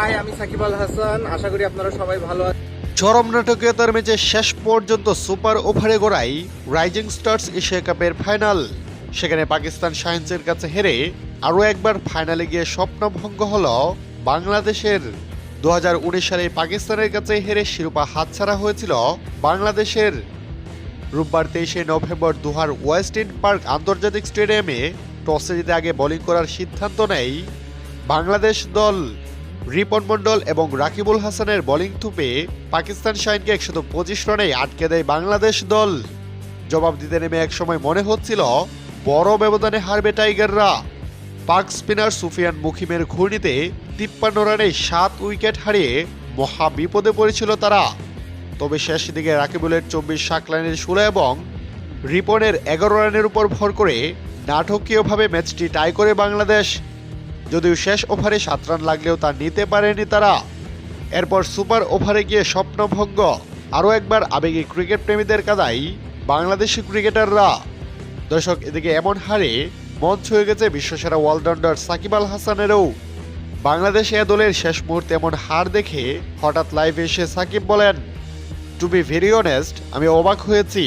High আমি সাকিব আল হাসান। আশা করি আপনারা সবাই ভালো চরম নাটকীয়তার ম্যাচে শেষ পর্যন্ত সুপার ওভারে গড়াই রাইজিং স্টার্স এশিয়া কাপের ফাইনাল সেখানে পাকিস্তান সায়েন্সের কাছে হেরে আরও একবার ফাইনালে গিয়ে স্বপ্নভঙ্গ হল বাংলাদেশের। দু হাজার উনিশ সালে পাকিস্তানের কাছে হেরে শিরোপা হাতছাড়া হয়েছিল বাংলাদেশের। রোববার তেইশে নভেম্বর দুহার ওয়েস্ট ইন্ড পার্ক আন্তর্জাতিক স্টেডিয়ামে টসে জিতে আগে বোলিং করার সিদ্ধান্ত নেয় বাংলাদেশ দল। রিপন মণ্ডল এবং রাকিবুল হাসানের বোলিং থুপে পাকিস্তান শাইনকে একশত পঁচিশ রানে আটকে দেয় বাংলাদেশ দল। জবাব দিতে নেমে একসময় মনে হচ্ছিল, বড় ব্যবধানে হারবে টাইগাররা। পাক স্পিনার সুফিয়ান মুখিমের ঘূর্ণিতে তিপ্পান্ন রানে সাত উইকেট হারিয়ে মহা বিপদে পড়েছিল তারা। তবে শেষ দিকে রাকিবুলের চব্বিশ শাক লাইনের ষোলো এবং রিপনের এগারো রানের উপর ভর করে নাটকীয়ভাবে ম্যাচটি টাই করে বাংলাদেশ। যদিও শেষ ওভারে সাত রান লাগলেও তা নিতে পারেনি তারা। এরপর সুপার ওভারে গিয়ে স্বপ্নভঙ্গ। আরও একবার আবেগী ক্রিকেট প্রেমীদের কাদাই বাংলাদেশি ক্রিকেটাররা। দর্শক, এদিকে এমন হারে মন ছুঁয়ে গেছে বিশ্বসেরা অলরাউন্ডার সাকিব আল হাসানেরও। বাংলাদেশ এ দলের শেষ মুহূর্তে এমন হার দেখে হঠাৎ লাইভে এসে সাকিব বলেন টু বি ভেরি অনেস্ট আমি অবাক হয়েছি।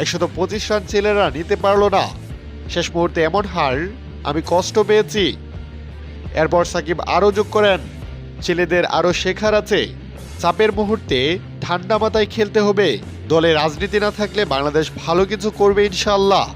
একশত পঁচিশ রান ছেলেরা নিতে পারল না। শেষ মুহূর্তে এমন হার আমি কষ্ট পেয়েছি। এরপর সাকিব আরও যোগ করেন। ছেলেদের আরও শেখার আছে। চাপের মুহূর্তে ঠান্ডা মাথায় খেলতে হবে। দলে রাজনীতি না থাকলে বাংলাদেশ ভালো কিছু করবে ইনশাল্লাহ